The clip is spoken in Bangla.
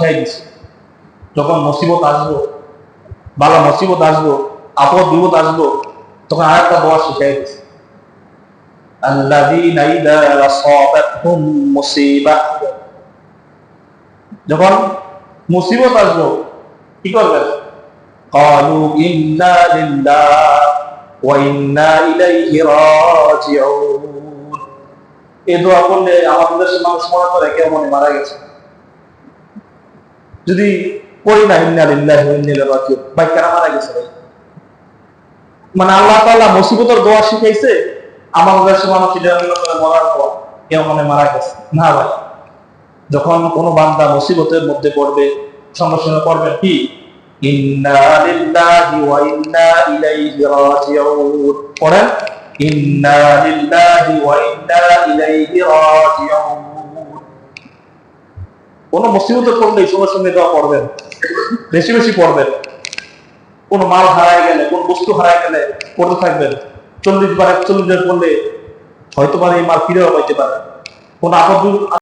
শিখাই দিছে যখন মুসিবত আসবো বালা মুসিবত আসবো আপদ বিপদ আসবো তখন আর একটা দোয়া শিখাই দিছে আল্লাযীনা ইযা আসাবাতহুম মুসিবা যখন মুসিবত আসবো কি করবেন قالوا إنا لله وإنا إليه راجعون এই দোয়া করলে আমাদের দেশের মানুষ মনে করে কেউ মনে মারা গেছে যদি পড়ি না, ইন্না লিল্লাহি ওয়া ইন্না ভাই কেন মারা গেছে মানে আল্লাহ দোয়া শিখাইছে এটা মরার কেউ মনে মারা গেছে? না, ভাই। যখন কোনো বান্দা মুসিবতের মধ্যে পড়বে কি? ইন্না পড়েন? কোন মুসিবতে পড়লে এই সঙ্গে সঙ্গে দোয়া পড়বেন। বেশি বেশি পড়বেন। কোন মাল হারায় গেলে, কোন বস্তু হারায় গেলে পড়তে থাকবেন। চল্লিশ বার একচল্লিশ বার পড়লে হয়তো পারে এই মাল ফিরেও পাইতে পারে কোন আপদ